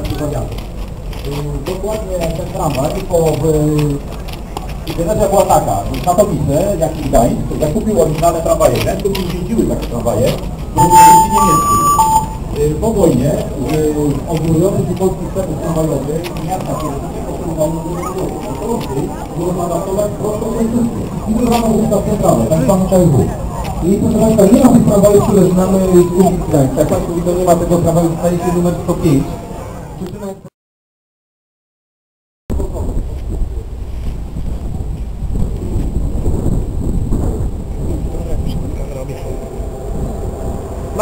Zawiadzie. Dokładnie ten tramwaj, po Geneza była taka, że Katowice, jak i Gdańsk, jak kupił oryginalne tramwaje, ten to jeździły takie tramwaje, były niemieckie. Y, Po wojnie z ogólniowych i polskich sklepów tramwajowych miasta kierownicze potrzebowały do Polski, zaadaptować prosto do Francuskie. I wydawano ustaw centralny. I proszę Państwa, nie ma tych tramwajów, które znamy z ulic Gdańska. Jak Państwo widzą, nie ma tego tramwaju w stanie numer 105.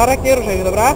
Marek, nie ruszaj się, dobra?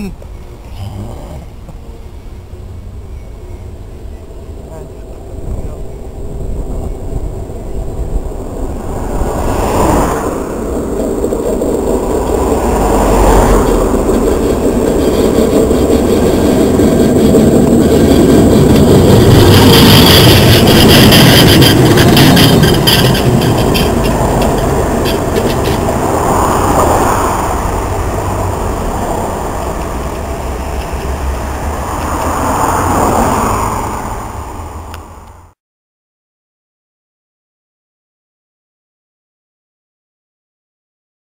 Mm.